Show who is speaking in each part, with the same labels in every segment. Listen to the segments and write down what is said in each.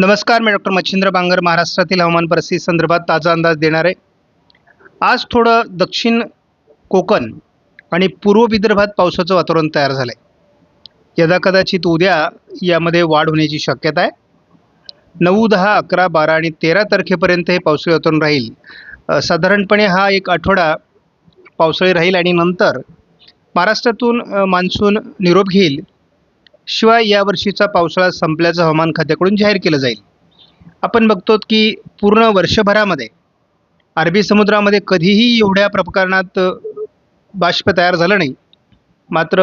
Speaker 1: नमस्कार मी डॉक्टर मच्छिंद्र बांगर महाराष्ट्रातील हवामान परिस्थिती संदर्भात ताजा अंदाज देणार आहे. आज थोडं दक्षिण कोकण आणि पूर्व विदर्भात पावसाचं वातावरण तयार झालं आहे यदा कदाचित उद्या यामध्ये वाढ होण्याची शक्यता आहे. नऊ दहा अकरा बारा आणि तेरा तारखेपर्यंत हे पावसाळी वातावरण राहील. साधारणपणे हा एक आठवडा पावसाळी राहील आणि नंतर महाराष्ट्रातून मान्सून निरोप घेईल. शिवाय यावर्षीचा पावसाळा संपल्याचं हवामान खात्याकडून जाहीर केलं जाईल. आपण बघतो की पूर्ण वर्षभरामध्ये अरबी समुद्रामध्ये कधीही एवढ्या प्रकरणात बाष्प तयार झालं नाही. मात्र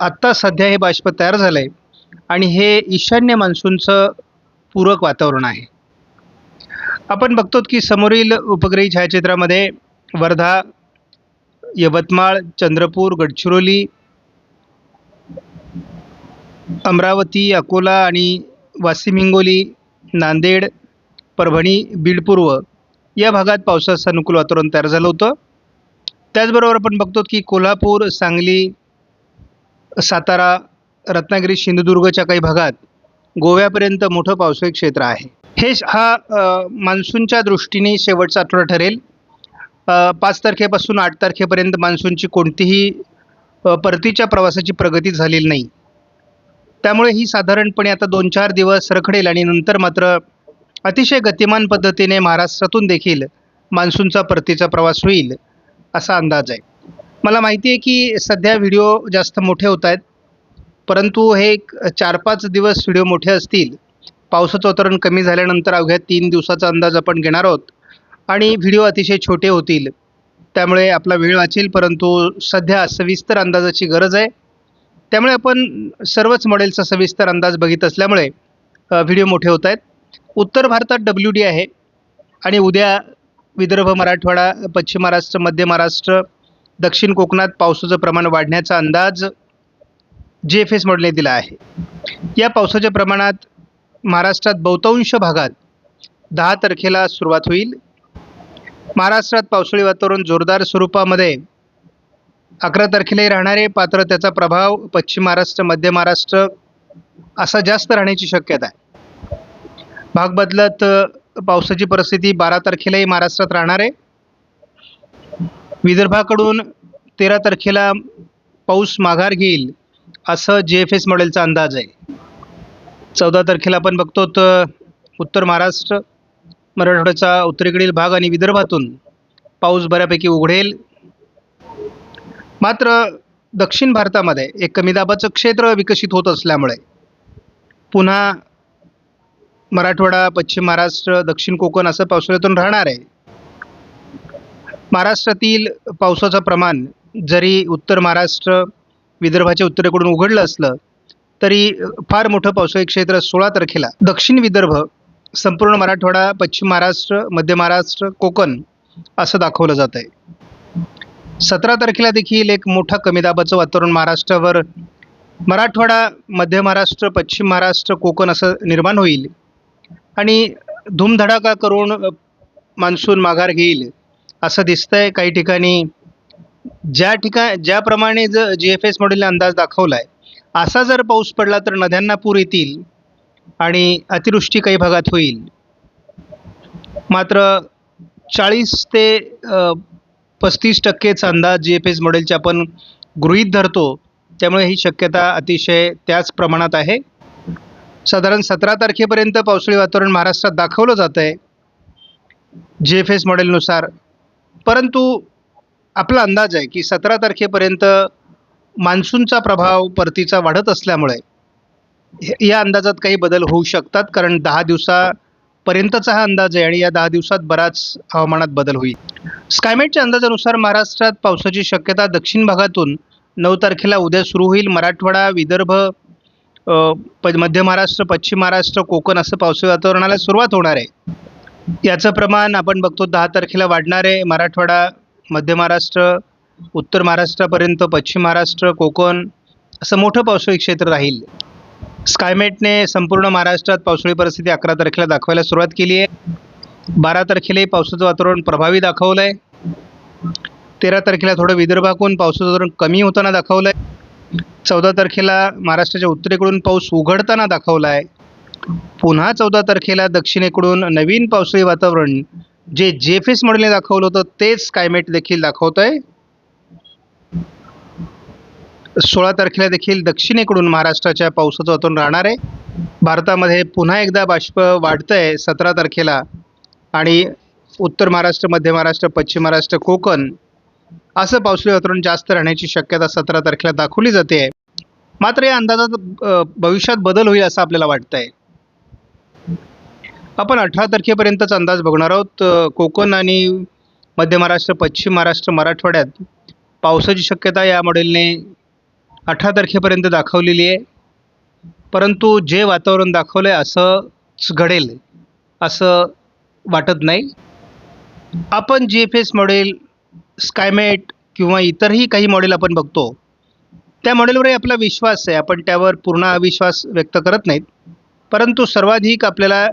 Speaker 1: आत्ता सध्या हे बाष्प तयार झालं आहे आणि हे ईशान्य मान्सूनचं पूरक वातावरण आहे. आपण बघतो की समोरील उपग्रही छायाचित्रामध्ये वर्धा यवतमाळ चंद्रपूर गडचिरोली अमरावती अकोला आणि वाशिम हिंगोली नांदेड परभणी बीड पूर्व या भागात पावसाचं अनुकूल वातावरण तयार झालं होतं. त्याचबरोबर आपण बघतो की कोल्हापूर सांगली सातारा रत्नागिरी सिंधुदुर्गच्या काही भागात गोव्यापर्यंत मोठं पावसाळी क्षेत्र आहे. हे हा मान्सूनच्या दृष्टीने शेवटचा आठवडा ठरेल. पाच तारखेपासून आठ तारखेपर्यंत मान्सूनची कोणतीही परतीच्या प्रवासाची प्रगती झालेली नाही. त्यामुळे ही साधारणपणे आता दोन चार दिवस रखडेल आणि नंतर मात्र अतिशय गतिमान पद्धतीने महाराष्ट्रातून देखील मान्सूनचा परतीचा प्रवास होईल असा अंदाज आहे. मला माहिती आहे की सध्या व्हिडिओ जास्त मोठे होत आहेत परंतु हे एक चार पाच दिवस व्हिडिओ मोठे असतील पावसाचं वातावरण कमी झाल्यानंतर अवघ्या तीन दिवसाचा अंदाज आपण घेणार आहोत आणि व्हिडिओ अतिशय छोटे होतील. त्यामुळे आपला वेळ वाचेल परंतु सध्या सविस्तर अंदाजाची गरज आहे. त्यामुळे आपण सर्वच मॉडेलचा सविस्तर अंदाज बघित असल्यामुळे व्हिडिओ मोठे होत आहेत. उत्तर भारतात डब्ल्यू डी आहे आणि उद्या विदर्भ मराठवाडा पश्चिम महाराष्ट्र मध्य महाराष्ट्र दक्षिण कोकणात पावसाचं प्रमाण वाढण्याचा अंदाज जे एफ एस मॉडेलने दिला आहे. या पावसाच्या प्रमाणात महाराष्ट्रात बहुतांश भागात दहा तारखेला सुरुवात होईल. महाराष्ट्रात पावसाळी वातावरण जोरदार स्वरूपामध्ये अकरा तारखेलाही राहणारे मात्र त्याचा प्रभाव पश्चिम महाराष्ट्र मध्य महाराष्ट्र असा जास्त राहण्याची शक्यता आहे. भाग बदलत पावसाची परिस्थिती बारा तारखेलाही महाराष्ट्रात राहणार आहे. विदर्भाकडून तेरा तारखेला पाऊस माघार घेईल असं जे एफ एस मॉडेलचा अंदाज आहे. चौदा तारखेला आपण बघतो तर उत्तर महाराष्ट्र मराठवाड्याचा उत्तरेकडील भाग आणि विदर्भातून पाऊस बऱ्यापैकी उघडेल. मात्र दक्षिण भारतामध्ये एक कमी दाबाचं क्षेत्र विकसित होत असल्यामुळे पुन्हा मराठवाडा पश्चिम महाराष्ट्र दक्षिण कोकण असं पावसाळ्यातून राहणार आहे. महाराष्ट्रातील पावसाचं प्रमाण जरी उत्तर महाराष्ट्र विदर्भाच्या उत्तरेकडून उघडलं असलं तरी फार मोठं पावसाळी क्षेत्र सोळा तारखेला दक्षिण विदर्भ संपूर्ण मराठवाडा पश्चिम महाराष्ट्र मध्य महाराष्ट्र कोकण असं दाखवलं जात आहे सतरा तारखेला देखील एक मोठा कमी दाबाचं वातावरण महाराष्ट्रावर मराठवाडा मध्य महाराष्ट्र पश्चिम महाराष्ट्र कोकण असं निर्माण होईल. आणि धूमधडाका करून मान्सून माघार घेईल असं दिसतंय काही ठिकाणी. ज्या ठिका ज्याप्रमाणे ज जी एफ एस मॉडेलने अंदाज दाखवला आहे असा जर पाऊस पडला तर नद्यांना पूर येतील आणि अतिवृष्टी काही भागात होईल. मात्र चाळीस ते पस्तीस टक्केचा अंदाज जी एफ एस मॉडेलचे आपण गृहीत धरतो. त्यामुळे ही शक्यता अतिशय त्याच प्रमाणात आहे. साधारण सतरा तारखेपर्यंत पावसाळी वातावरण महाराष्ट्रात दाखवलं जातं आहे जी एफ एस मॉडेलनुसार परंतु आपला अंदाज आहे की सतरा तारखेपर्यंत मान्सूनचा प्रभाव परतीचा वाढत असल्यामुळे हे- या अंदाजात काही बदल होऊ शकतात कारण दहा दिवसा पर्यंतचा हा अंदाज आहे आणि या दहा दिवसात बराच हवामानात बदल होईल. स्कायमेटच्या अंदाजानुसार महाराष्ट्रात पावसाची शक्यता दक्षिण भागातून नऊ तारखेला उद्या सुरू होईल. मराठवाडा विदर्भ प मध्य महाराष्ट्र पश्चिम महाराष्ट्र कोकण असं पावसाळी वातावरणाला सुरुवात होणार आहे. याचं प्रमाण आपण बघतो दहा तारखेला वाढणार आहे. मराठवाडा मध्य महाराष्ट्र उत्तर महाराष्ट्रापर्यंत पश्चिम महाराष्ट्र कोकण असं मोठं पावसाळी क्षेत्र राहील. स्कायमेटने संपूर्ण महाराष्ट्रात पावसाळी परिस्थिती अकरा तारखेला दाखवायला सुरुवात केली आहे. बारा तारखेलाही पावसाचं वातावरण प्रभावी दाखवलं आहे तेरा तारखेला थोडं विदर्भाकून पावसाचं वातावरण कमी होताना दाखवलं आहे चौदा तारखेला महाराष्ट्राच्या उत्तरेकडून पाऊस उघडताना दाखवला आहे पुन्हा चौदा तारखेला दक्षिणेकडून नवीन पावसाळी वातावरण जे जे एफ मॉडेलने दाखवलं होतं तेच स्कायमेट देखील दाखवतं आहे सोळा तारखेला देखील दक्षिणेकडून महाराष्ट्राच्या पावसाचं वातावरण राहणार आहे. भारतामध्ये पुन्हा एकदा बाष्प वाढतं आहे सतरा तारखेला. आणि उत्तर महाराष्ट्र मध्य महाराष्ट्र पश्चिम महाराष्ट्र कोकण असं पावसाळी वातावरण जास्त राहण्याची शक्यता सतरा तारखेला दाखवली जाते. आहे मात्र या अंदाजात भविष्यात बदल होईल असं आपल्याला वाटतंय. आपण अठरा तारखेपर्यंतच अंदाज बघणार आहोत. कोकण आणि मध्य महाराष्ट्र पश्चिम महाराष्ट्र मराठवाड्यात पावसाची शक्यता या मॉडेलने अठरा तारखेपर्यंत दाखवलेली आहे. परंतु जे वातावरण दाखवलं आहे असंच घडेल असं वाटत नाही. आपण G F S model Skymet किंवा इतरही काही मॉडेल आपण बघतो त्या मॉडेलवरही आपला विश्वास आहे. आपण त्यावर पूर्ण अविश्वास व्यक्त करत नाहीत. परंतु सर्वाधिक आपल्याला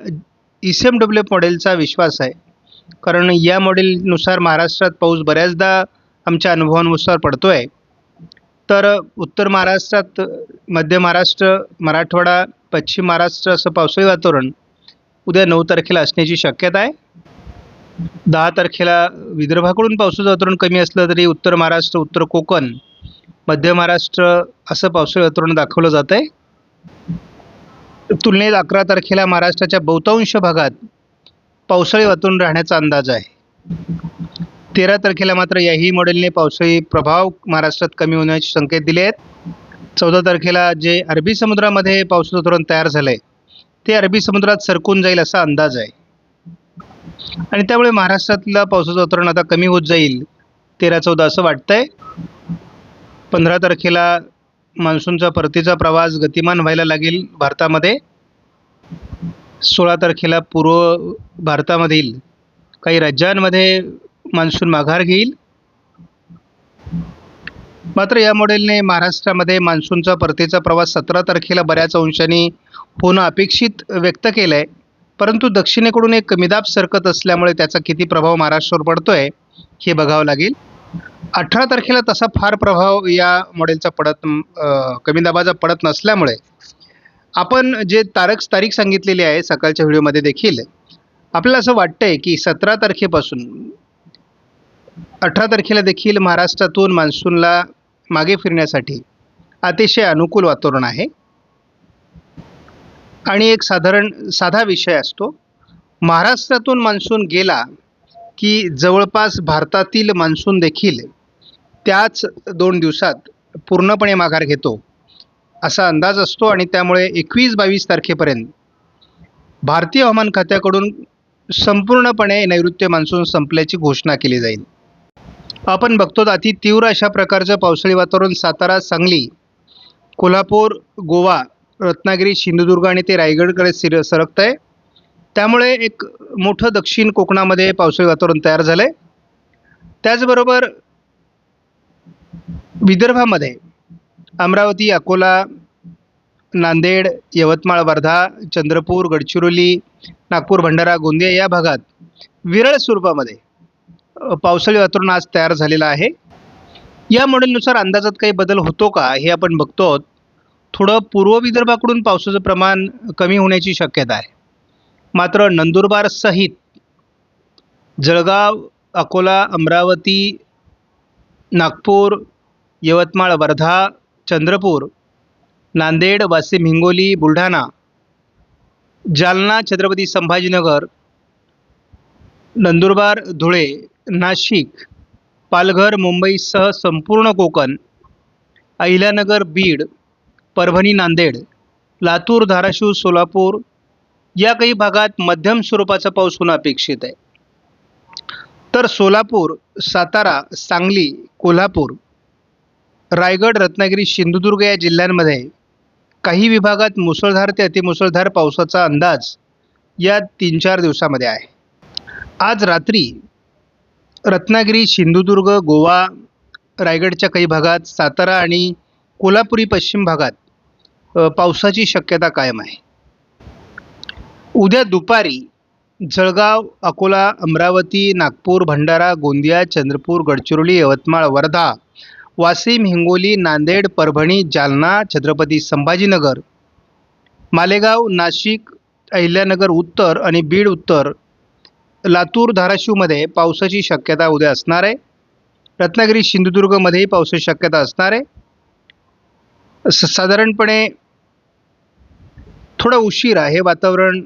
Speaker 1: ई सी एम डब्ल्यू एफ मॉडेलचा विश्वास आहे. कारण या मॉडेलनुसार महाराष्ट्रात पाऊस बऱ्याचदा आमच्या अनुभवानुसार पडतो आहे तर उत्तर महाराष्ट्रात मध्य महाराष्ट्र मराठवाडा पश्चिम महाराष्ट्र असं पावसाळी वातावरण उद्या नऊ तारखेला असण्याची शक्यता आहे. दहा तारखेला विदर्भाकडून पावसाचं वातावरण कमी असलं तरी उत्तर महाराष्ट्र उत्तर कोकण मध्य महाराष्ट्र असं पावसाळी वातावरण दाखवलं जात आहे. तुलनेत अकरा तारखेला महाराष्ट्राच्या बहुतांश भागात पावसाळी वातावरण राहण्याचा अंदाज आहे. तेरा तारखेला मात्र याही मॉडेलने पावसाळी प्रभाव महाराष्ट्रात कमी होण्याचे संकेत दिले आहेत. चौदा तारखेला जे अरबी समुद्रामध्ये पावसाचं धोरण तयार झालं आहे ते अरबी समुद्रात सरकून जाईल असा अंदाज आहे. आणि त्यामुळे महाराष्ट्रातलं पावसाचं धोरण आता कमी होत जाईल तेरा चौदा असं वाटतंय. पंधरा तारखेला मान्सूनचा परतीचा प्रवास गतिमान व्हायला लागेल भारतामध्ये. सोळा तारखेला पूर्व भारतामधील काही राज्यांमध्ये मान्सून माघार घेईल. मात्र या मॉडेलने महाराष्ट्रामध्ये मान्सूनचा परतीचा प्रवास सतरा तारखेला बऱ्याच अंशांनी होणं अपेक्षित व्यक्त केलं आहे परंतु दक्षिणेकडून एक कमीदाब सरकत असल्यामुळे त्याचा किती प्रभाव महाराष्ट्रावर पडतोय हे बघावं लागेल. अठरा तारखेला तसा फार प्रभाव या मॉडेलचा पडत कमीदाबाचा कमी दाबाचा पडत नसल्यामुळे आपण जे तारख तारीख सांगितलेली आहे सकाळच्या व्हिडिओमध्ये देखील आपल्याला असं वाटतंय की सतरा तारखेपासून अठरा तारखेला देखील महाराष्ट्रातून मान्सूनला मागे फिरण्यासाठी अतिशय अनुकूल वातावरण आहे. आणि एक साधारण साधा विषय असतो. महाराष्ट्रातून मान्सून गेला की जवळपास भारतातील मान्सून देखील त्याच दोन दिवसात पूर्णपणे माघार घेतो असा अंदाज असतो आणि त्यामुळे एकवीस बावीस तारखेपर्यंत भारतीय हवामान खात्याकडून संपूर्णपणे नैऋत्य मान्सून संपल्याची घोषणा केली जाईल. आपण बघतो अति तीव्र अशा प्रकारचं पावसाळी वातावरण सातारा सांगली कोल्हापूर गोवा रत्नागिरी सिंधुदुर्ग आणि ते रायगडकडे सिर सरकत आहे त्यामुळे एक मोठं दक्षिण कोकणामध्ये पावसाळी वातावरण तयार झालं आहे त्याचबरोबर विदर्भामध्ये अमरावती अकोला नांदेड यवतमाळ वर्धा चंद्रपूर गडचिरोली नागपूर भंडारा गोंदिया या भागात विरळ स्वरूपामध्ये पावसाळी वातावरण आज तयार झालेलं आहे. या मॉडेलनुसार अंदाजात काही बदल होतो का हे आपण बघतो आहोत. थोडं पूर्व विदर्भाकडून पावसाचं प्रमाण कमी होण्याची शक्यता आहे. मात्र नंदुरबार सहित जळगाव अकोला अमरावती नागपूर यवतमाळ वर्धा चंद्रपूर नांदेड वाशिम हिंगोली बुलढाणा जालना छत्रपती संभाजीनगर नंदुरबार धुळे नाशिक पालघर मुंबईसह संपूर्ण कोकण अहिल्यानगर बीड परभणी नांदेड लातूर धाराशिव सोलापूर या काही भागात मध्यम स्वरूपाचा पाऊस होणं अपेक्षित आहे. तर सोलापूर सातारा सांगली कोल्हापूर रायगड रत्नागिरी सिंधुदुर्ग या जिल्ह्यांमध्ये काही विभागात मुसळधार ते अतिमुसळधार पावसाचा अंदाज या तीन चार दिवसामध्ये आहे. आज रात्री रत्नागिरी सिंधुदुर्ग गोवा रायगडच्या काही भागात सातारा आणि कोल्हापुरी पश्चिम भागात पावसाची शक्यता कायम आहे. उद्या दुपारी जळगाव अकोला अमरावती नागपूर भंडारा गोंदिया चंद्रपूर गडचिरोली यवतमाळ वर्धा वाशिम हिंगोली नांदेड परभणी जालना छत्रपती संभाजीनगर मालेगाव नाशिक अहिल्यानगर उत्तर आणि बीड उत्तर लातूर धाराशिवमध्ये पावसाची शक्यता उद्या असणार आहे. रत्नागिरी सिंधुदुर्गमध्येही पावसाची शक्यता असणार आहे. स साधारणपणे थोडं उशिरा हे वातावरण.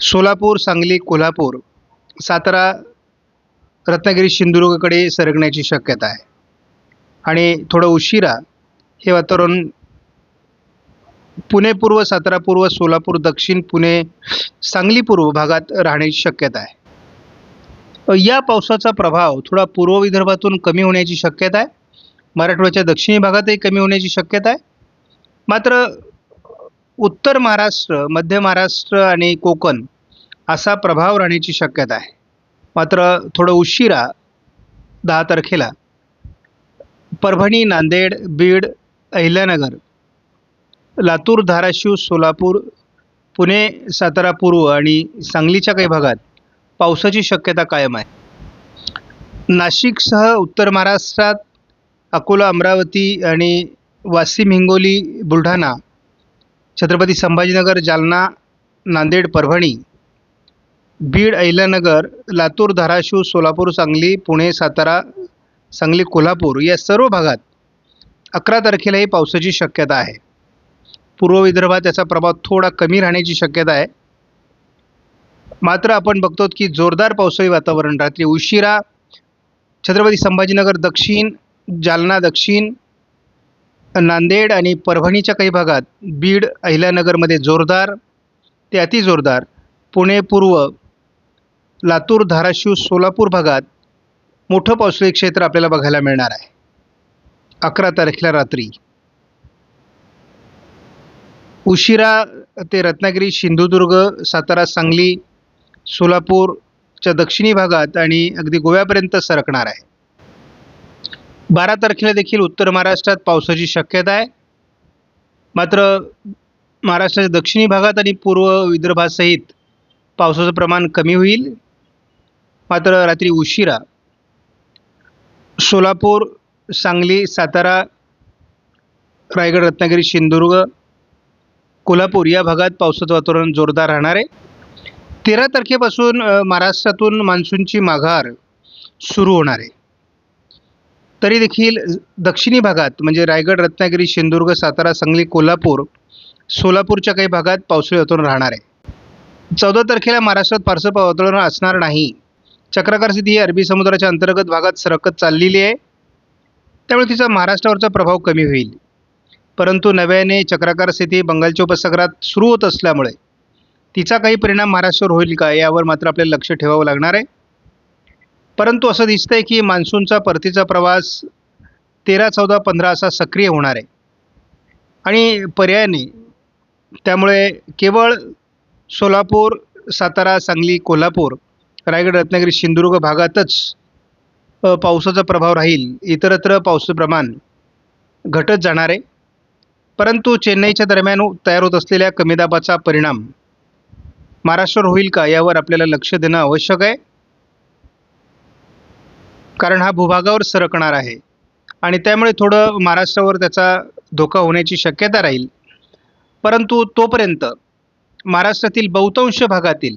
Speaker 1: सोलापूर सांगली कोल्हापूर सातारा रत्नागिरी सिंधुदुर्गकडे सरकण्याची शक्यता आहे. आणि थोडं उशिरा हे वातावरण पुणे पूर्व सातारा पूर्व सोलापूर दक्षिण पुणे सांगली पूर्व भागात राहण्याची शक्यता आहे. या पावसाचा प्रभाव थोडा पूर्व विदर्भातून कमी होण्याची शक्यता आहे. मराठवाड्याच्या दक्षिणी भागातही कमी होण्याची शक्यता आहे. मात्र उत्तर महाराष्ट्र मध्य महाराष्ट्र आणि कोकण असा प्रभाव राहण्याची शक्यता आहे. मात्र थोडं उशिरा दहा तारखेला परभणी नांदेड बीड अहिल्यानगर लातूर धाराशिव सोलापूर पुणे सातारा पूर्व आणि सांगलीच्या काही भागात पावसाची शक्यता कायम आहे. नाशिकसह उत्तर महाराष्ट्रात अकोला अमरावती आणि वाशिम हिंगोली बुलढाणा छत्रपती संभाजीनगर जालना नांदेड परभणी बीड अहिल्यानगर लातूर धाराशिव सोलापूर सांगली पुणे सातारा सांगली कोल्हापूर या सर्व भागात अकरा तारखेलाही पावसाची शक्यता आहे. पूर्व विदर्भात याचा प्रभाव थोडा कमी राहण्याची शक्यता आहे. मात्र आपण बघतो की जोरदार पावसाळी वातावरण रात्री उशिरा छत्रपती संभाजीनगर दक्षिण जालना दक्षिण नांदेड आणि परभणीच्या काही भागात बीड अहिल्यानगरमध्ये जोरदार ते अतिजोरदार पुणे पूर्व लातूर धाराशिव सोलापूर भागात मोठं पावसाळी क्षेत्र आपल्याला बघायला मिळणार आहे. अकरा तारखेला रात्री. उशिरा ते रत्नागिरी सिंधुदुर्ग सातारा सांगली सोलापूरच्या दक्षिणी भागात आणि अगदी गोव्यापर्यंत सरकणार आहे. बारा तारखेला देखील उत्तर महाराष्ट्रात पावसाची शक्यता आहे. मात्र महाराष्ट्राच्या दक्षिणी भागात आणि पूर्व विदर्भासहित पावसाचं प्रमाण कमी होईल. मात्र रात्री उशिरा सोलापूर सांगली सातारा रायगड रत्नागिरी सिंधुदुर्ग कोल्हापूर या भागात पावसाचं वातावरण जोरदार राहणार आहे. तेरा तारखेपासून महाराष्ट्रातून मान्सूनची माघार सुरू होणार आहे. तरी देखील दक्षिणी भागात म्हणजे रायगड रत्नागिरी सिंधुदुर्ग सातारा सांगली कोल्हापूर सोलापूरच्या काही भागात पावसाळी वातावरण राहणार आहे. चौदा तारखेला महाराष्ट्रात फारसं वातावरण असणार नाही. चक्राकार स्थिती ही अरबी समुद्राच्या अंतर्गत भागात सरकत चाललेली आहे. त्यामुळे तिचा महाराष्ट्रावरचा प्रभाव कमी होईल. परंतु नव्याने चक्राकार स्थिती बंगालच्या उपसागरात सुरू होत असल्यामुळे तिचा काही परिणाम महाराष्ट्रावर होईल का यावर मात्र आपल्याला लक्ष ठेवावं लागणार आहे. परंतु असं दिसतंय की मान्सूनचा परतीचा प्रवास तेरा चौदा पंधरा असा सक्रिय होणार आहे. आणि पर्यायाने त्यामुळे केवळ सोलापूर सातारा सांगली कोल्हापूर रायगड रत्नागिरी सिंधुदुर्ग भागातच पावसाचा प्रभाव राहील इतरत्र पावसाचं प्रमाण घटत जाणार आहे. परंतु चेन्नईच्या दरम्यान तयार होत असलेल्या कमी दाबाचा परिणाम महाराष्ट्रावर होईल का यावर आपल्याला लक्ष देणं आवश्यक आहे. कारण हा भूभागावर सरकणार आहे आणि त्यामुळे थोडं महाराष्ट्रावर त्याचा धोका होण्याची शक्यता राहील. परंतु तोपर्यंत महाराष्ट्रातील बहुतांश भागातील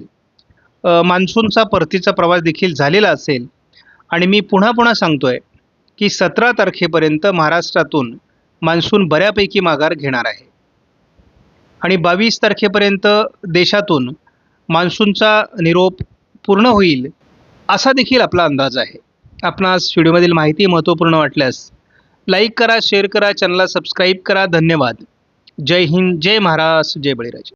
Speaker 1: मान्सूनचा परतीचा प्रवास देखील झालेला असेल. आणि मी पुन्हा पुन्हा सांगतो आहे की सतरा तारखेपर्यंत महाराष्ट्रातून मान्सून बऱ्यापैकी माघार घेणार आहे. आणि बावीस तारखेपर्यंत देशातून मान्सूनचा निरोप पूर्ण होईल असा देखील आपला अंदाज आहे. आपणास व्हिडिओमधील माहिती महत्त्वपूर्ण वाटल्यास लाईक करा शेअर करा चॅनलला सबस्क्राईब करा. धन्यवाद. जय हिंद जय महाराष्ट्र जय बळीराजे.